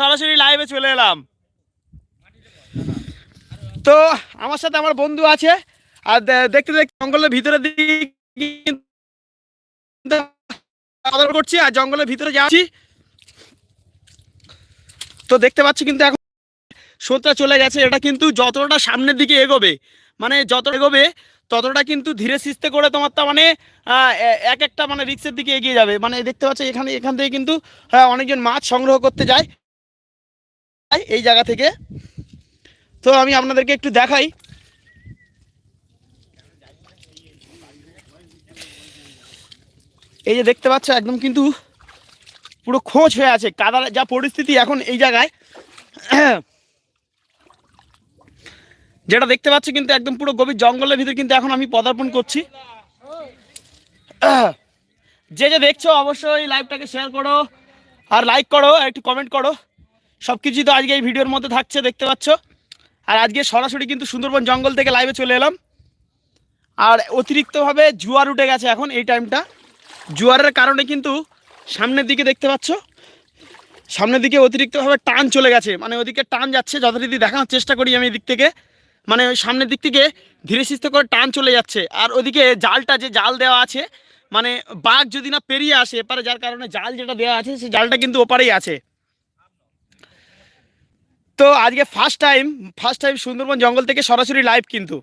সরাসরি লাইভে চলে এলাম। তো আমার সাথে আমার বন্ধু আছে আর দেখতে দেখতে জঙ্গলের ভিতরে করছি আর জঙ্গলের ভিতরে যাচ্ছি। তো দেখতে পাচ্ছি কিন্তু এখন সোতা চলে গেছে এটা কিন্তু যতটা সামনের দিকে এগোবে মানে যত এগোবে ততটা কিন্তু ধীরে সিস্তে করে তোমার তা মানে এক একটা মানে রিক্সের দিকে এগিয়ে যাবে। মানে দেখতে পাচ্ছ এখানে এখান থেকে কিন্তু হ্যাঁ, অনেকজন মাছ সংগ্রহ করতে যায়। এই জায়গা থেকে। তো আমি আপনাদেরকে একটু দেখাই। এই যে দেখতে পাচ্ছ, একদম কিন্তু পুরো খোঁজ হয়ে আছে। কাদার যা পরিস্থিতি এখন এই জায়গায়। যেটা দেখতে পাচ্ছি কিন্তু একদম পুরো গভীর জঙ্গলের ভিতরে কিন্তু এখন আমি পদার্পণ করছি। যে যে দেখছ, অবশ্যই লাইভটাকে শেয়ার করো আর লাইক করো একটু কমেন্ট করো। সব কিছুই তো আজকে এই ভিডিওর মধ্যে থাকছে, দেখতে পাচ্ছ? আর আজকে সরাসরি কিন্তু সুন্দরবন জঙ্গল থেকে লাইভে চলে এলাম। আর অতিরিক্তভাবে জুয়ার উঠে গেছে এখন এই টাইমটা জুয়ারের কারণে কিন্তু সামনের দিকে দেখতে পাচ্ছ? সামনের দিকে অতিরিক্তভাবে টান চলে গেছে। মানে ওদিকে টান যাচ্ছে, যথারীতি দেখানোর চেষ্টা করি আমি এদিক থেকে। মানে ওই সামনের দিক থেকে ধীরে সুস্থে করে টান চলে যাচ্ছে। আর ওদিকে জালটা যে জাল দেওয়া আছে মানে বাঘ যদি না পেরিয়ে আসে, এপারে যার কারণে জাল যেটা দেওয়া আছে সেই জালটা কিন্তু ওপারেই আছে। তো আজকে first time first time Sundarban জঙ্গল থেকে সরাসরি লাইভ কিন্তু।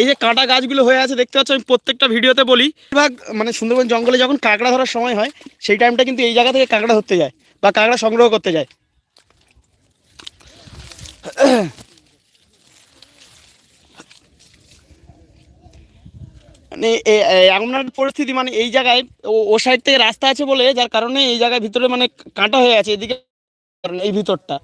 এই যে কাঁটা গাছগুলো হয়ে আছে, দেখতে পাচ্ছ, আমি প্রত্যেকটা ভিডিওতে বলি, বেশিরভাগ মানে সুন্দরবন জঙ্গলে যখন কাঁকড়া ধরার সময় হয়, সেই টাইমটা কিন্তু এই জায়গা থেকে কাঁকড়া ধরতে যায় বা কাঁকড়া সংগ্রহ করতে যায়। মানে এমন পরিস্থিতি মানে এই জায়গায় ও- ও সাইড থেকে রাস্তা আছে বলে যার কারণে এই জায়গায় ভিতরে মানে কাঁটা হয়ে আছে, এদিকে এই ভিতরটা।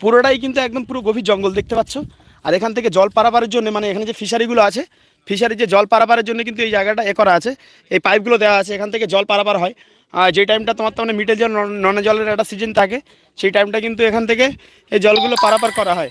পুরোটাই কিন্তু একদম পুরো গভীর জঙ্গল দেখতে পাচ্ছ। আর এখান থেকে জল পারাপারের জন্য মানে এখানে যে ফিশারিগুলো আছে ফিশারির যে জল পারাপারের জন্য কিন্তু এই জায়গাটা এ করা আছে। এই পাইপগুলো দেওয়া আছে, এখান থেকে জল পারাপার হয়। আর যে টাইমটা তোমার তো মানে মিটের জল ননা জলের একটা সিজন থাকে, সেই টাইমটা কিন্তু এখান থেকে এই জলগুলো পারাপার করা হয়।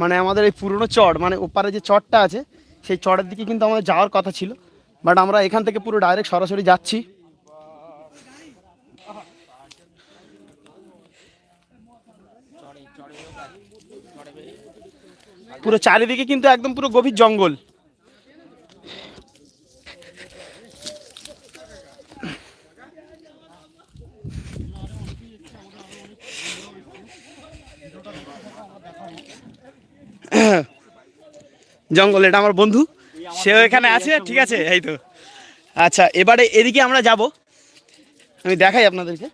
মানে আমাদের এই পুরনো চট মানে ওপারে যে চটটা আছে সেই চড়ের দিকে কিন্তু আমাদের যাওয়ার কথা ছিল বাট আমরা এখান থেকে পুরো ডাইরেক্ট সরাসরি যাচ্ছি। পুরো চারিদিকে কিন্তু একদম পুরো গভীর জঙ্গল। জঙ্গল, এটা আমার বন্ধু। সেও এখানে আছে, ঠিক আছে, এই তো। আচ্ছা এবারে এদিকে আমরা যাব। আমি দেখাই আপনাদেরকে।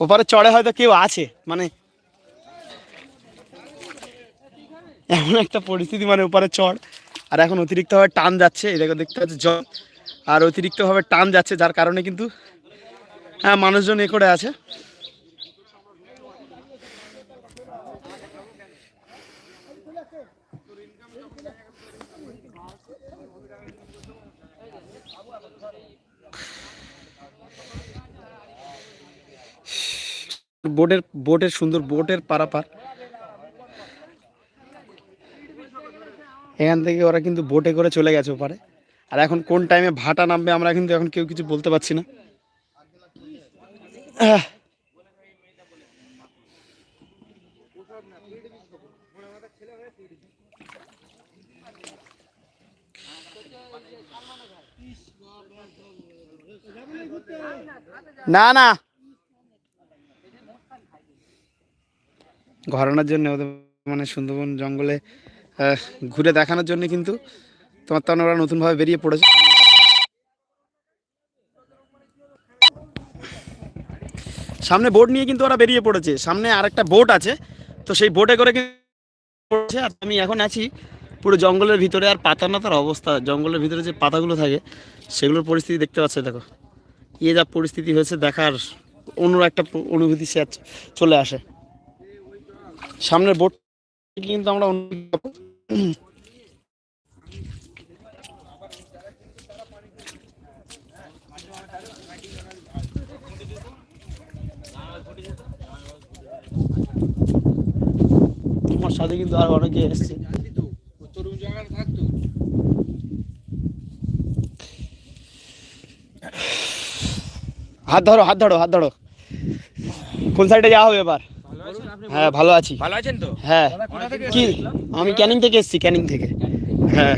ওপারে চড়ে হয়তো কেউ আছে মানে এমন একটা পরিস্থিতি মানে ওপারে চড়। আর এখন অতিরিক্তভাবে টান যাচ্ছে দেখো, দেখতে পাচ্ছি জল। আর অতিরিক্তভাবে টান যাচ্ছে, যার কারণে কিন্তু হ্যাঁ মানুষজন এ করে আছে। বোটের বোটের সুন্দর, বোটের পারাপার। এখান থেকে ওরা কিন্তু বোটে করে চলে গেছে ওপারে। আর এখন কোন টাইমে ভাটা নামবে আমরা কিন্তু এখন কেউ কিছু বলতে পারছি না। না না। ঘরানোর জন্য ওদের মানে সুন্দরবন জঙ্গলে ঘুরে দেখানোর জন্য কিন্তু তোমার তখন ওরা নতুনভাবে বেরিয়ে পড়েছে। সামনে বোট নিয়ে কিন্তু ওরা বেরিয়ে পড়েছে। সামনে আরেকটা বোট আছে। তো সেই বোটে করে পড়েছে। আর আমি এখন আছি পুরো জঙ্গলের ভিতরে। আর পাতা না তার অবস্থা। জঙ্গলের ভিতরে যে পাতাগুলো থাকে, সেগুলোর পরিস্থিতি দেখতে পাচ্ছে, দেখো। ইয়ে যা পরিস্থিতি হয়েছে, দেখার অন্য একটা অনুভূতি সে চলে আসে। সামনের বোর্ড কিন্তু আমরা তোমার সাথে কিন্তু আর অনেকে এসছে। হাত ধরো হাত ধরো হাত ধরো। কোন সাইডে যাওয়া হবে এবার? হ্যাঁ ভালো আছি। ভালো আছেন তো? হ্যাঁ। কি? আমি ক্যানিং থেকে এসেছি ক্যানিং থেকে। হ্যাঁ।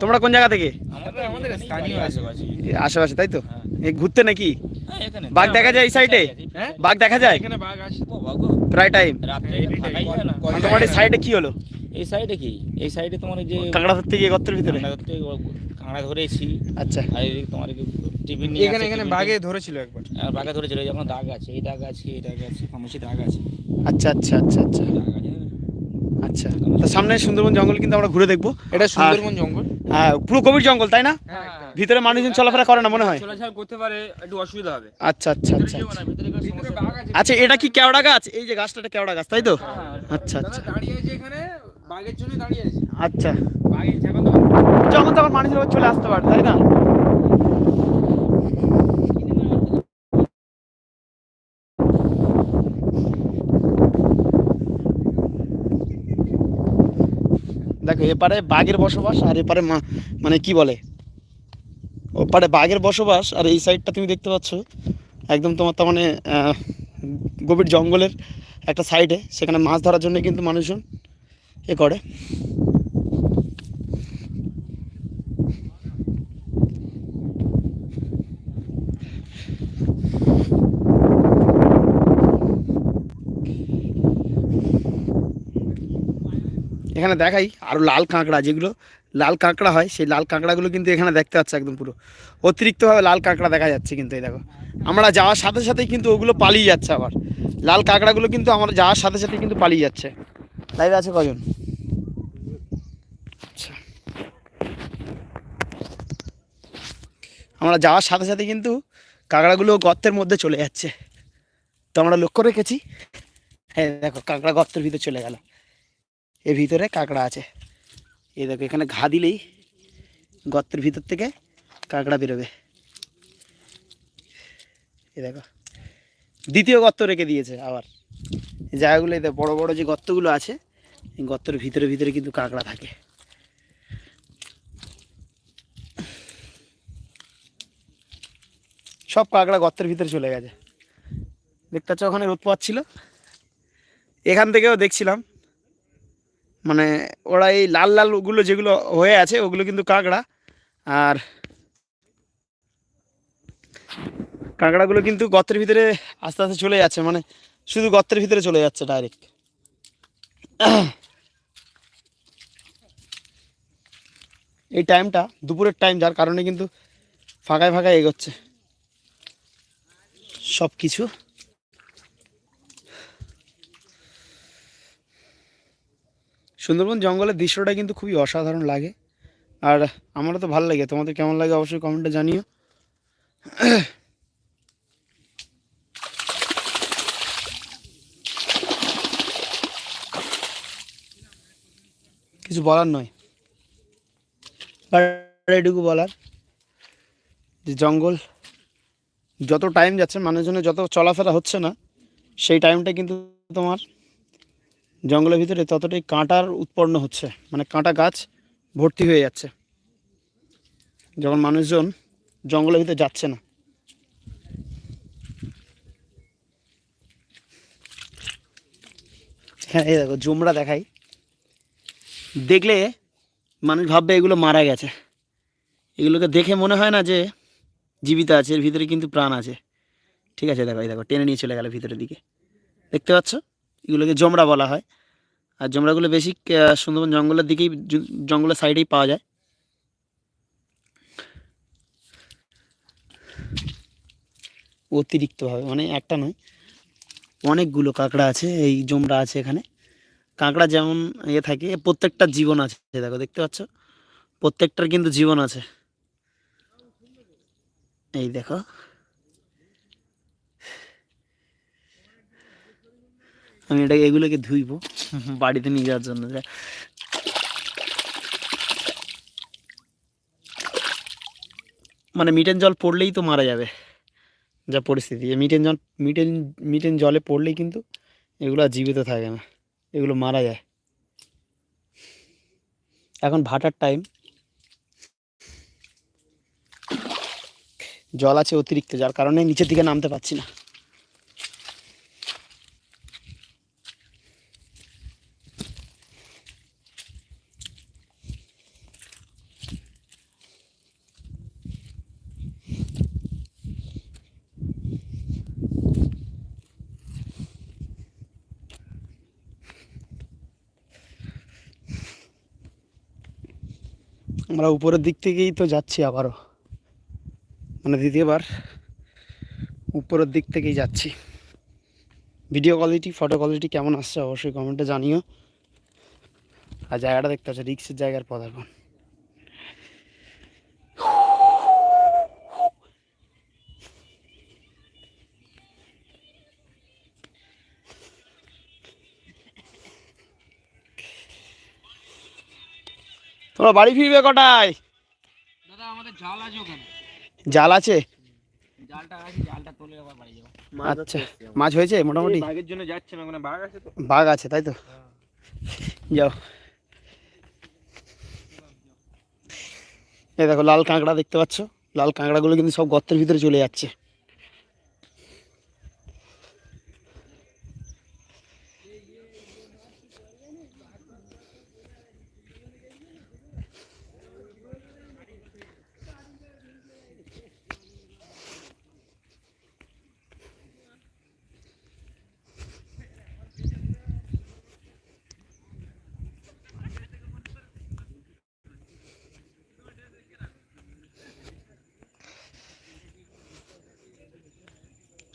তোমরা কোন জায়গা থেকে? আমাদের আমাদের স্থানীয় আশেপাশে। আশেপাশে তাই তো? এ, ঘুরতে নাকি? হ্যাঁ এখানে। বাঘ দেখা যায় এই সাইডে? হ্যাঁ বাঘ দেখা যায়? এখানে বাঘ আসে তো। বাঘ প্রায় টাইম তোমার এই সাইডে কি হলো? এই সাইডে কি? এই সাইডে তোমার যে কাঁকড়া ধরতে গিয়ে গর্তের ভিতরে? কাঁকড়া ধরেছি। আচ্ছা। আর এই তোমার টিফিন নিয়ে এখানে এখানে টিফিন বাঘে ধরেছিল একবার। আর বাঘে ধরেছিল যখন দাগ আছে এই দাগ আছে এই দাগ আছে ফার্মেসি দাগ আছে। আচ্ছা আচ্ছা আচ্ছা আচ্ছা। দাগ আছে। আচ্ছা। তো সামনে সুন্দরবন জঙ্গল কিন্তু আমরা ঘুরে দেখব। এটা সুন্দরবন জঙ্গল। হ্যাঁ পুরো গভীর জঙ্গল তাই না? হ্যাঁ ভিতরে মানুষজন চলাফেরা করে না মনে হয়? চলাচল করতে পারে একটু অসুবিধা হবে। আচ্ছা আচ্ছা আচ্ছা আছে আচ্ছা। এটা কি কেওড়া গাছ? এই যে গাছটা এটা কেওড়া গাছ তাই তো? হ্যাঁ, আচ্ছা আচ্ছা। দাঁড়িয়ে আছে এখানে বাঘের জন্য দাঁড়িয়ে আছে। আচ্ছা। বাঘের যখন তো যখন তখন মানুষের ওপর চলে আসতে পারে তাই না? দেখো এপারে বাঘের বসবাস আর এপারে মানে কি বলে? ওপারে বাঘের বসবাস আর এই সাইডটা তুমি দেখতে পাচ্ছ একদম তোমার তার মানে গভীর জঙ্গলের একটা সাইডে সেখানে মাছ ধরার জন্য কিন্তু মানুষজন এ করে। এখানে দেখাই আরও লাল কাঁকড়া, যেগুলো লাল কাঁকড়া হয়, সেই লাল কাঁকড়াগুলো কিন্তু এখানে দেখতে পাচ্ছ একদম পুরো। অতিরিক্তভাবে লাল কাঁকড়া দেখা যাচ্ছে কিন্তু এই দেখো। আমরা যাওয়ার সাথে সাথেই কিন্তু ওগুলো পালিয়ে যাচ্ছে আবার। লাল কাঁকড়াগুলো কিন্তু আমরা যাওয়ার সাথে সাথে কিন্তু পালিয়ে যাচ্ছে। লাইভে আছে কজন? আমরা যাওয়ার সাথে সাথে কিন্তু কাঁকড়াগুলো গর্তের মধ্যে চলে যাচ্ছে। তো আমরা লক্ষ্য রেখেছি। হ্যাঁ দেখো কাঁকড়া গর্তের ভিতরে চলে গেল। এর ভিতরে কাঁকড়া আছে। এই দেখো এখানে ঘা দিলেই গর্তের ভিতর থেকে কাঁকড়া বেরোবে। এ দেখো দ্বিতীয় গর্ত রেখে দিয়েছে আবার। জায়গাগুলো দেখো, বড় বড় যে গর্তগুলো আছে এই গর্তের ভিতরে ভিতরে কিন্তু কাঁকড়া থাকে। সব কাঁকড়া গর্তের ভিতরে চলে গেছে। দেখতে পাচ্ছ ওখানে রোদ পাচ্ছিল এখান থেকেও দেখছিলাম। মানে ওরা এই লাল লাল ওগুলো যেগুলো হয়ে আছে, ওগুলো কিন্তু কাঁকড়া। আর কাঁকড়াগুলো কিন্তু গর্তের ভিতরে আস্তে আস্তে চলে যাচ্ছে। মানে শুধু গর্তের ভিতরে চলে যাচ্ছে ডাইরেক্ট এই টাইমটা দুপুরের টাইম যার কারণে কিন্তু ফাঁকায় ফাঁকায় এগোচ্ছে। সব কিছু সুন্দরবন জঙ্গলের দৃশ্যটা কিন্তু খুবই অসাধারণ লাগে। আর আমারও তো ভালো লাগে। তোমাদের কেমন লাগে অবশ্যই কমেন্টে জানিও। কিছু বলার নয়। এটুকু বলার যে জঙ্গল যত টাইম যাচ্ছে, মানুষজনের যত চলাফেরা হচ্ছে না, সেই টাইমটা কিন্তু তোমার জঙ্গলের ভিতরে ততটাই কাঁটার উৎপন্ন হচ্ছে। মানে কাঁটা গাছ ভর্তি হয়ে যাচ্ছে। যখন মানুষজন জঙ্গলের ভিতরে যাচ্ছে না। হ্যাঁ এই দেখো, জুমরা দেখাই। দেখলে মানুষ ভাববে এগুলো মারা গেছে। এগুলোকে দেখে মনে হয় না যে জীবিত আছে, এর ভিতরে কিন্তু প্রাণ আছে। ঠিক আছে, দেখো, এই দেখো, টেনে নিয়ে চলে গেল ভিতরের দিকে। দেখতে পাচ্ছ? এগুলোকে জমরা বলা হয়। আর জমরাগুলো বেশি সুন্দরবন জঙ্গলের দিকেই জঙ্গলের সাইডেই পাওয়া যায়। অতিরিক্তভাবে মানে একটা নয়, অনেকগুলো কাঁকড়া আছে, এই জমরা আছে এখানে। কাঁকড়া যেমন ইয়ে থাকে, প্রত্যেকটা জীবন আছে, দেখো, দেখতে পাচ্ছ? প্রত্যেকটার কিন্তু জীবন আছে। এই দেখো। আমি এটা এগুলোকে ধুইবো বাড়িতে নিয়ে যাওয়ার জন্য। যা- মানে মিটেন জল পড়লেই তো মারা যাবে, যা পরিস্থিতি। মিটেন জল মিটেন মিটেন জলে পড়লেই কিন্তু এগুলো জীবিত থাকে না, এগুলো মারা যায়। এখন ভাটার টাইম জল আছে অতিরিক্ত, যার কারণে নিচের দিকে নামতে পারছি না। আমরা উপরের দিক থেকেই তো যাচ্ছি আবারও। মানে দ্বিতীয়বার উপরের দিক থেকেই যাচ্ছি। ভিডিও কোয়ালিটি ফটো কোয়ালিটি কেমন আসছে অবশ্যই কমেন্টে জানিও। আর জায়গাটা দেখতে পাচ্ছ রিক্সের জায়গার পদার্পণ। তোমরা বাড়ি ফিরবে কটায়? দাদা, আমাদের জাল আছে ওখানে। জাল আছে? জালটা আছে জালটা তুলে আবার বাড়ি যাব। আচ্ছা মাছ হয়েছে মোটামুটি? বাঘের জন্য যাচ্ছে না ওখানে বাঘ আছে তো। বাঘ আছে তাই তো? যাও। এই দেখো লাল কাঁকড়া দেখতে পাচ্ছ? লাল কাঁকড়াগুলো কিন্তু সব গর্তের ভিতরে চলে যাচ্ছে।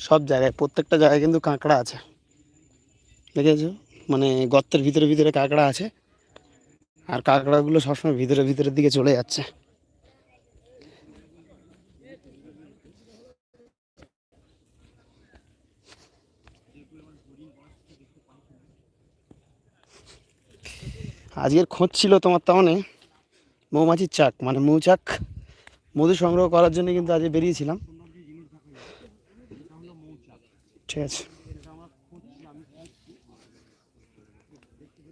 সব জায়গায়, প্রত্যেকটা জায়গায় কিন্তু কাঁকড়া আছে। দেখেছ? মানে গর্তের ভিতরে ভিতরে কাঁকড়া আছে। আর কাঁকড়াগুলো সবসময় ভিতরে ভিতরের দিকে চলে যাচ্ছে। আজকের খোঁজ ছিল তোমার তাহলে মৌমাছির চাক মানে মৌচাক মধু সংগ্রহ করার জন্য কিন্তু আজ বেরিয়েছিলাম। ঠিক আছে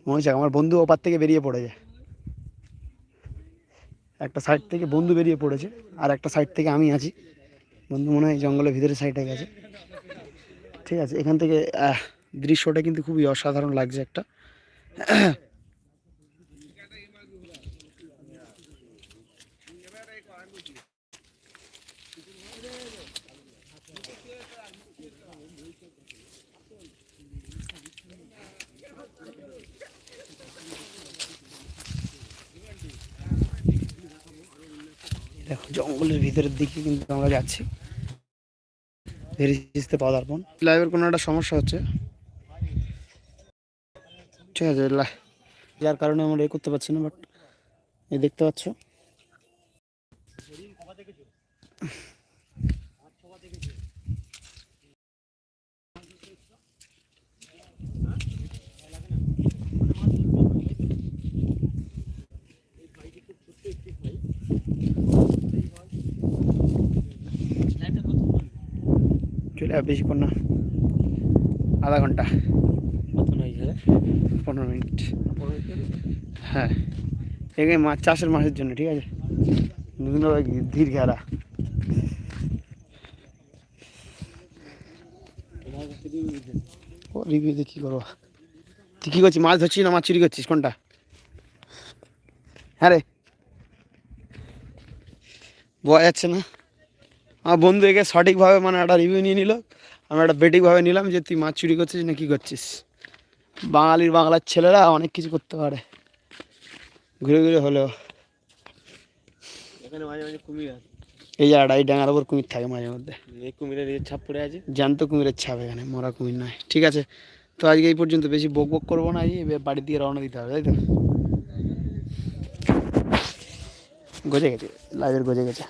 মৌচাক আমার বন্ধু ওপার থেকে বেরিয়ে পড়েছে। একটা সাইড থেকে বন্ধু বেরিয়ে পড়েছে, আর একটা সাইড থেকে আমি আছি। বন্ধু মনে হয় জঙ্গলের ভিতরে সাইডে গেছে। ঠিক আছে, এখান থেকে দৃশ্যটা কিন্তু খুবই অসাধারণ লাগছে একটা। জঙ্গলের ভিতরের দিকে কিন্তু আমরা যাচ্ছি। ভেরিজিসতে পদার্পণ। লাইভের কোনো একটা সমস্যা হচ্ছে। ঠিক আছে যার কারণে আমরা এ করতে পারছি না বাট এ দেখতে পাচ্ছ। যাবে বেশিক্ষণ না। আধা ঘণ্টা। পনেরো মিনিট। হ্যাঁ এখানে মাছ চাষের মাছের জন্য ঠিক আছে? বিভিন্ন ধীর ঘেরা। ও রিভিউ দিয়ে কী করব তুই কী করছিস? মাছ ধরছিস না মাছ চুরি করছিস? কোনটা? হ্যাঁ রে। বোঝা যাচ্ছে না? আমার বন্ধু একে সঠিকভাবে মানে একটা রিভিউ নিয়ে নিল। আমি একটা বেটিকভাবে নিলাম যে তুই মাছ চুরি করছিস না কী করছিস? বাঙালির বাংলার ছেলেরা অনেক কিছু করতে পারে। ঘুরে ঘুরে হলেও। এখানে মাঝে মাঝে কুমির আছে। এই জায়গাটা এই ডাঙার ওপর কুমির থাকে মাঝে মধ্যে। এই কুমিরের এই ছাপ পড়ে আছে। জ্যান্ত কুমিরের ছাপ এখানে মরা কুমির নয়। ঠিক আছে তো আজকে এই পর্যন্ত বেশি বক বক করব না বাড়ির দিকে রওনা দিতে হবে তাই তো? গজে গেছে লাইভের গজে গেছে।